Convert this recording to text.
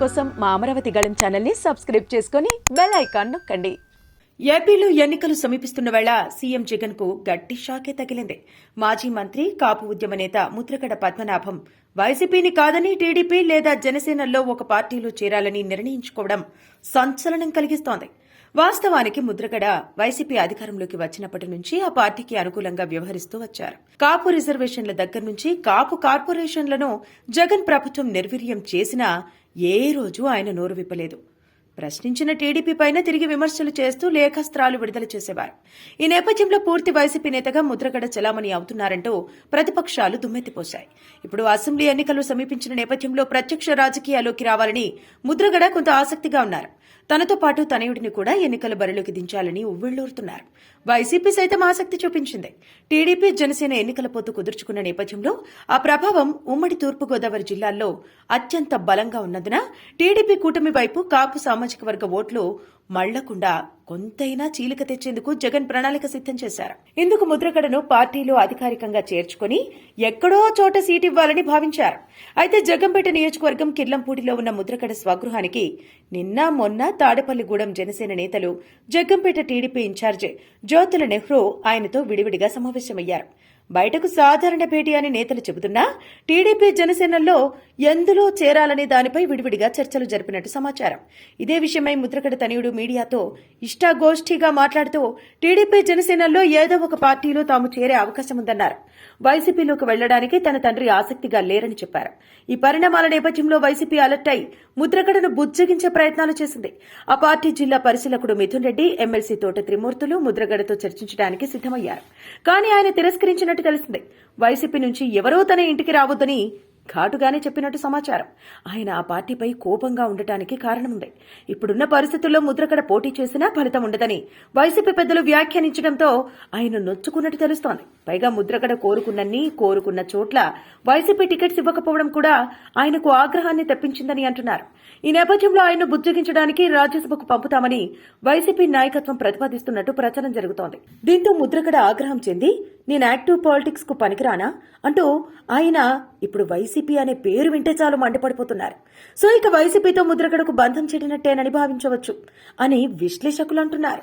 కోసం మా అమరావతి గళం ఛానల్ని సబ్స్క్రైబ్ చేసుకుని బెల్ ఐకాన్ నొక్కండి. ఏపీలో ఎన్నికలు సమీపిస్తున్న వేళ సీఎం జగన్కు గట్టి షాకే తగిలింది. మాజీ మంత్రి కాపు ఉద్యమ నేత ముద్రగడ పద్మనాభం వైసీపీని కాదని టీడీపీ లేదా జనసేనల్లో ఒక పార్టీలో చేరాలని నిర్ణయించుకోవడం సంచలనం కలిగిస్తోంది. వాస్తవానికి ముద్రగడ వైసీపీ అధికారంలోకి వచ్చినప్పటి నుంచి ఆ పార్టీకి అనుకూలంగా వ్యవహరిస్తూ వచ్చారు. కాపు రిజర్వేషన్ల దగ్గర నుంచి కాపు కార్పొరేషన్లను జగన్ ప్రభుత్వం నిర్వీర్యం చేసినా ఏ రోజు ఆయన నోరు విప్పలేదు. ప్రశ్నించిన టీడీపీ పైన తిరిగి విమర్శలు చేస్తూ లేఖస్త్రాలు విడుదల చేసేవారు. ఈ నేపథ్యంలో పూర్తి వైసీపీ నేతగా ముద్రగడ చలామణి అవుతున్నారంటూ ప్రతిపక్షాలు దుమ్మెత్తిపోశాయి. ఇప్పుడు అసెంబ్లీ ఎన్నికలు సమీపించిన నేపథ్యంలో ప్రత్యక్ష రాజకీయాల్లోకి రావాలని ముద్రగడ కొంత ఆసక్తిగా ఉన్నారు. తనతో పాటు తనయుడిని కూడా ఎన్నికల బరిలోకి దించాలని ఉవ్విళ్ళూరుతున్నారు వైసీపీ సైతం ఆసక్తి చూపించింది. టీడీపీ జనసేన ఎన్నికల పొత్తు కుదుర్చుకున్న నేపథ్యంలో ఆ ప్రభావం ఉమ్మడి తూర్పుగోదావరి జిల్లాల్లో అత్యంత బలంగా ఉన్నందున టీడీపీ కూటమి వైపు కాపు సామాజిక వర్గ ఓట్లు మళ్ళకుండా కొంతైనా చీలిక తెచ్చేందుకు జగన్ ప్రణాళిక సిద్ధం చేశారు. ఇందుకు ముద్రగడను పార్టీలో అధికారికంగా చేర్చుకుని ఎక్కడో చోట సీట్ ఇవ్వాలని భావించారు. అయితే జగంపేట నియోజకవర్గం కిర్లంపూడిలో ఉన్న ముద్రగడ స్వగృహానికి నిన్న మొన్న తాడేపల్లిగూడెం జనసేన నేతలు జగ్గంపేట టీడీపీ ఇన్ఛార్జి జ్యోతుల నెహ్రూ ఆయనతో విడివిడిగా సమావేశమయ్యారు. బయటకు సాధారణ భేటీ అని నేతలు చెబుతున్నా టీడీపీ జనసేనల్లో ఎందులో చేరాలనే దానిపై విడివిడిగా చర్చలు జరిపినట్టు సమాచారం. ఇదే విషయమై ముద్రగడ తనయుడు మీడియాతో ఇష్టాగోష్ఠిగా మాట్లాడుతూ టీడీపీ జనసేనల్లో ఏదో ఒక పార్టీలో తాము చేరే అవకాశం ఉందన్నారు. వైసీపీలోకి వెళ్ళడానికి తన తండ్రి ఆసక్తిగా లేరని చెప్పారు. ఈ పరిణామాల నేపథ్యంలో వైసీపీ అలర్ట్ అయి ముద్రగడను బుజ్జగించే ప్రయత్నాలు చేసింది. ఆ పార్టీ జిల్లా పరిశీలకుడు మిథున్ రెడ్డి ఎమ్మెల్సీ తోట త్రిమూర్తులు ముద్రగడతో చర్చించడానికి సిద్దమయ్యారు కానీ ఆయన తిరస్కరించినట్టు తెలిసింది. వైసీపీ నుంచి ఎవరూ తన ఇంటికి రావద్దని ఘాటుగానే చెప్పినట్టు సమాచారం. ఆయన ఆ పార్టీపై కోపంగా ఉండటానికి కారణముంది. ఇప్పుడున్న పరిస్థితుల్లో ముద్రకడ పోటీ చేసినా ఫలితం ఉండదని వైసీపీ పెద్దలు వ్యాఖ్యానించడంతో ఆయన నొచ్చుకున్నట్టు తెలుస్తోంది. పైగా ముద్రకడ కోరుకున్నన్ని కోరుకున్న చోట్ల వైసీపీ టికెట్స్ ఇవ్వకపోవడం కూడా ఆయనకు ఆగ్రహాన్ని తెప్పించిందని అంటున్నారు. ఈ నేపథ్యంలో ఆయన్ను బుజ్జగించడానికి రాజ్యసభకు పంపుతామని వైసీపీ నాయకత్వం ప్రతిపాదిస్తున్నట్టు ప్రచారం జరుగుతోంది. దీంతో ముద్రకడ ఆగ్రహం చెంది నేను యాక్టివ్ పాలిటిక్స్కు పనికిరానా? అంటూ ఆయన ఇప్పుడు వైసీపీ వైసీపీ అనే పేరు వింటే చాలు మండిపడిపోతున్నారు. సో ఇక వైసీపీతో ముద్రగడకు బంధం చెడినట్టేనని భావించవచ్చు అని విశ్లేషకులు అంటున్నారు.